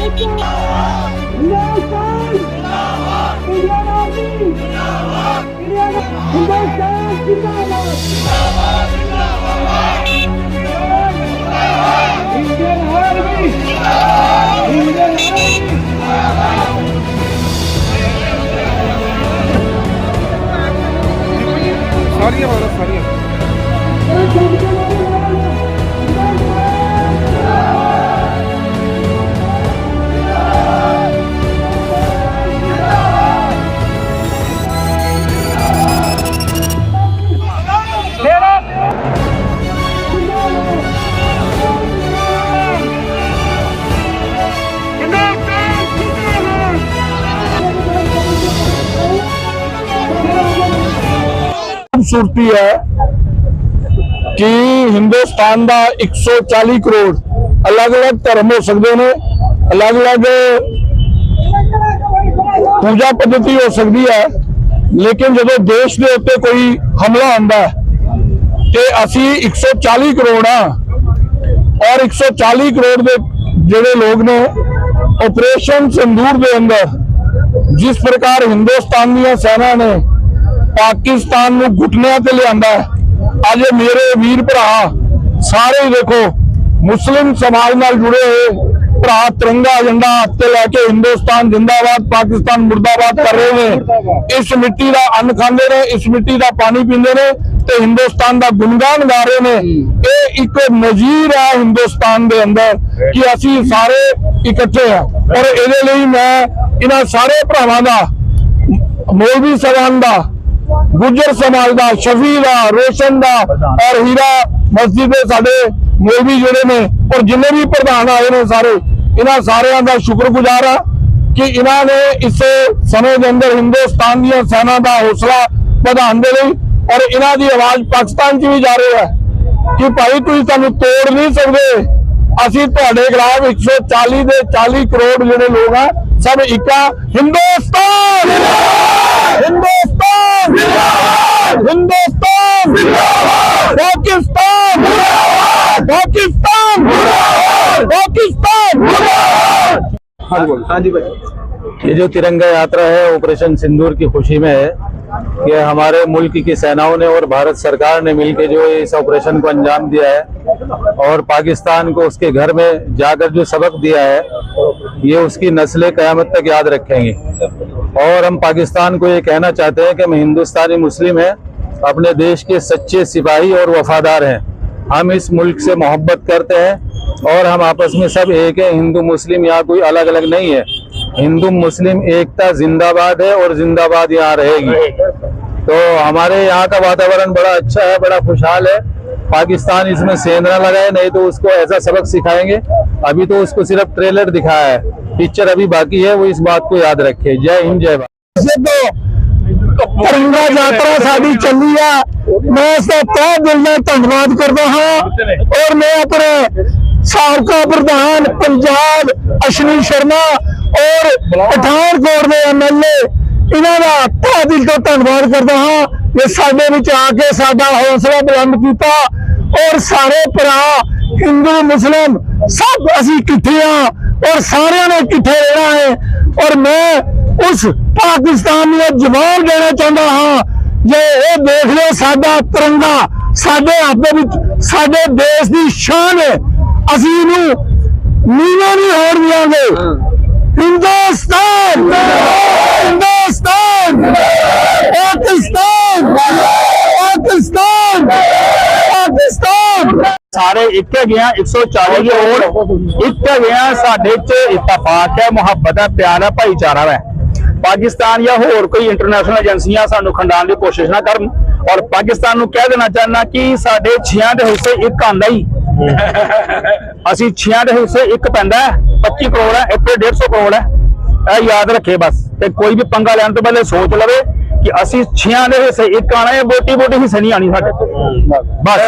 ਸਾਰੀਆਂ ਖੂਬਸੂਰਤੀ ਹੈ ਕਿ ਹਿੰਦੁਸਤਾਨ ਦਾ 140 ਕਰੋੜ ਅਲੱਗ-ਅਲੱਗ ਧਰਮ ਹੋ ਸਕਦੇ ਨੇ, ਅਲੱਗ-ਅਲੱਗ ਪੂਜਾ ਪद्धਤੀ ਹੋ ਸਕਦੀ ਹੈ, ਲੇਕਿਨ ਜਦੋਂ ਦੇਸ਼ ਦੇ ਉੱਤੇ ਕੋਈ ਹਮਲਾ ਆਉਂਦਾ ਤੇ ਅਸੀਂ 140 ਕਰੋੜ ਆ ਔਰ 140 ਕਰੋੜ ਦੇ ਜਿਹੜੇ ਲੋਕ ਨੇ ਆਪਰੇਸ਼ਨ ਸੰਦੂਰ ਦੇ ਅੰਦਰ ਜਿਸ ਪ੍ਰਕਾਰ ਹਿੰਦੁਸਤਾਨ ਦੀਆਂ ਸੈਨਾ ਨੇ ਪਾਕਿਸਤਾਨ ਨੂੰ ਘੁਟਨਿਆਂ ਤੇ ਲਿਆਂਦਾ ਹੈ। ਅੱਜ ਮੇਰੇ ਵੀਰ ਭਰਾ, ਸਾਰੇ ਹੀ ਦੇਖੋ, ਮੁਸਲਿਮ ਸਮਾਜ ਨਾਲ ਜੁੜੇ ਹੋਏ ਭਰਾ ਤਿਰੰਗਾ ਏਜੰਡਾ ਹੱਥ ਲੈ ਕੇ ਹਿੰਦੁਸਤਾਨ ਜਿੰਦਾਬਾਦ, ਪਾਕਿਸਤਾਨ ਮੁਰਦਾਬਾਦ ਕਰ ਰਹੇ ਨੇ। ਇਸ ਮਿੱਟੀ ਦਾ ਅੰਨ ਖਾਂਦੇ ਨੇ, ਇਸ ਮਿੱਟੀ ਦਾ ਪਾਣੀ ਪੀਂਦੇ ਨੇ ਤੇ ਹਿੰਦੁਸਤਾਨ ਦਾ ਗੁਣਗਾਨ ਗਾ ਰਹੇ ਨੇ। ਇਹ ਇੱਕ ਨਜ਼ੀਰ ਹੈ ਹਿੰਦੁਸਤਾਨ ਦੇ ਅੰਦਰ ਕਿ ਅਸੀਂ ਸਾਰੇ ਇਕੱਠੇ ਹਾਂ। ਔਰ ਇਹਦੇ ਲਈ ਮੈਂ ਇਹਨਾਂ ਸਾਰੇ ਭਰਾਵਾਂ ਦਾ, ਮੌਲਵੀ ਸਵਾਨ ਦਾ ਗੁੱਜਰ ਸਮਾਜ ਦਾ, ਸ਼ਫੀ ਦਾ, ਰੋਸ਼ਨ ਦਾ ਔਰ ਹੀਰਾ ਮਸਜਿਦ ਦੇ ਸਾਡੇ ਮੌਲਵੀ ਜਿਹੜੇ ਨੇ ਔਰ ਜਿੰਨੇ ਵੀ ਪ੍ਰਧਾਨ ਆਏ ਨੇ ਸਾਰੇ, ਇਹਨਾਂ ਸਾਰਿਆਂ ਦਾ ਸ਼ੁਕਰਗੁਜ਼ਾਰ ਆ ਕਿ ਇਹਨਾਂ ਨੇ ਇਸ ਸਮੇਂ ਦੇ ਅੰਦਰ ਹਿੰਦੁਸਤਾਨ ਦੀਆਂ ਸੈਨਾ ਦਾ ਹੌਸਲਾ ਵਧਾਉਣ ਦੇ ਲਈ ਔਰ ਇਹਨਾਂ ਦੀ ਆਵਾਜ਼ ਪਾਕਿਸਤਾਨ 'ਚ ਵੀ ਜਾ ਰਹੀ ਹੈ ਕਿ ਭਾਈ ਤੁਸੀਂ ਸਾਨੂੰ ਤੋੜ ਨਹੀਂ ਸਕਦੇ। ਅਸੀਂ ਤੁਹਾਡੇ ਖਿਲਾਫ 140 ਦੇ 40 ਕਰੋੜ ਜਿਹੜੇ ਲੋਕ ਆ, ਸਭ ਇੱਕਾ ਹਿੰਦੁਸਤਾਨ! ਪਾਕਿस्तान ये जो तिरंगा यात्रा है ऑपरेशन सिंदूर की खुशी में है कि हमारे मुल्क की सेनाओं ने और भारत सरकार ने मिलकर जो इस ऑपरेशन को अंजाम दिया है और पाकिस्तान को उसके घर में जाकर जो सबक दिया है ये उसकी नस्लें कयामत तक याद रखेंगी। और हम पाकिस्तान को ये कहना चाहते हैं कि हम हिंदुस्तानी मुस्लिम हैं अपने देश के सच्चे सिपाही और वफादार हैं। हम इस मुल्क से मोहब्बत करते हैं और हम आपस में सब एक है। हिंदू, मुस्लिम यहाँ कोई अलग अलग नहीं है। हिंदू, मुस्लिम एकता जिंदाबाद है और जिंदाबाद यहाँ रहेगी। तो हमारे यहाँ का वातावरण बड़ा अच्छा है, बड़ा खुशहाल है। पाकिस्तान इसमें सेंधना लगाए, नहीं तो उसको ऐसा सबक सिखाएँगे। अभी तो उसको सिर्फ़ ट्रेलर दिखाया है। पिक्चर अभी बाकी है, वो इस बात को याद रखे। जय हिंद, जय भारत। तो तिरंगा यात्रा साड़ी चली है। ਮੈਂ ਇਸ ਦਾ ਤਹਿ ਦਿਲ ਨਾਲ ਧੰਨਵਾਦ ਕਰਦਾ ਹਾਂ ਔਰ ਮੈਂ ਆਪਣੇ ਸਾਬਕਾ ਪ੍ਰਧਾਨ ਪੰਜਾਬ ਅਸ਼ਵਨੀ ਸ਼ਰਮਾ ਔਰ ਪਠਾਨਕੋਟ ਦੇ ਐਮਐਲਏ ਇਹਨਾਂ ਦਾ ਤਹਿ ਦਿਲ ਤੋਂ ਧੰਨਵਾਦ ਕਰਦਾ ਹਾਂ ਕਿ ਸਾਡੇ ਵਿੱਚ ਆ ਕੇ ਸਾਡਾ ਹੌਸਲਾ ਬੁਲੰਦ ਕੀਤਾ ਔਰ ਸਾਰੇ ਭਰਾ, ਹਿੰਦੂ, ਮੁਸਲਿਮ ਸਭ ਅਸੀਂ ਇਕੱਠੇ ਆ ਔਰ ਸਾਰਿਆਂ ਨੇ ਇਕੱਠੇ ਰਹਿਣਾ ਹੈ ਔਰ ਮੈਂ ਉਸ ਪਾਕਿਸਤਾਨ ਨੂੰ ਇਹ ਜਵਾਬ ਦੇਣਾ ਚਾਹੁੰਦਾ ਹਾਂ ਜੇ ਇਹ ਦੇਖ ਲਓ ਸਾਡਾ ਤਿਰੰਗਾ, ਸਾਡੇ ਹੱਥ ਦੇ ਵਿੱਚ, ਸਾਡੇ ਦੇਸ਼ ਦੀ ਸ਼ਾਨ ਹੈ। ਅਸੀਂ ਇਹਨੂੰ ਨੀਵੇਂ ਨਹੀਂ ਹੋਣ ਦਿਆਂਗੇ। ਹਿੰਦੁਸਤਾਨ ਹਿੰਦੁਸਤਾਨ, ਪਾਕਿਸਤਾਨ ਪਾਕਿਸਤਾਨ ਪਾਕਿਸਤਾਨ। ਸਾਰੇ ਇੱਥੇ ਹੈਗੇ ਆ 140 ਕਰੋੜ ਇੱਕ ਹੈਗੇ ਆ, ਸਾਡੇ ਚ ਇਤਫਾਕ ਹੈ, ਮੁਹੱਬਤ ਹੈ, ਪਿਆਰ ਹੈ, ਭਾਈਚਾਰਾ ਹੈ। ਪਾਕਿਸਤਾਨ ਜਾਂ ਹੋਰ ਕੋਈ ਇੰਟਰਨੈਸ਼ਨਲ ਏਜੰਸੀਆਂ ਸਾਨੂੰ ਖੰਡਾਉਣ ਦੀ ਕੋਸ਼ਿਸ਼ ਨਾ ਕਰਨ। ਔਰ ਪਾਕਿਸਤਾਨ ਨੂੰ ਕਹਿ ਦੇਣਾ ਚਾਹਨਾ ਕਿ ਸਾਡੇ 6 ਦੇ ਹਿੱਸੇ ਇੱਕ ਆਂਦਾ ਹੀ। ਅਸੀਂ 6 ਦੇ ਹਿੱਸੇ ਇੱਕ ਪੈਂਦਾ ਹੈ, 25 ਕਰੋੜ ਹੈ ਇੱਥੇ 150 ਕਰੋੜ ਹੈ। ਇਹ ਯਾਦ ਰੱਖੇ ਬਸ। ਤੇ ਕੋਈ ਵੀ ਪੰਗਾ ਲੈਣ ਤੋਂ ਪਹਿਲੇ ਸੋਚ ਲਵੇ ਕਿ ਅਸੀਂ 6 ਦੇ ਹਿੱਸੇ ਇੱਕ ਆਣਾ ਹੈ ਬੋਟੀ ਬੋਟੀ ਹਿੱਸੇ ਨਹੀਂ ਆਣੀ ਸਾਡੇ। ਬਸ।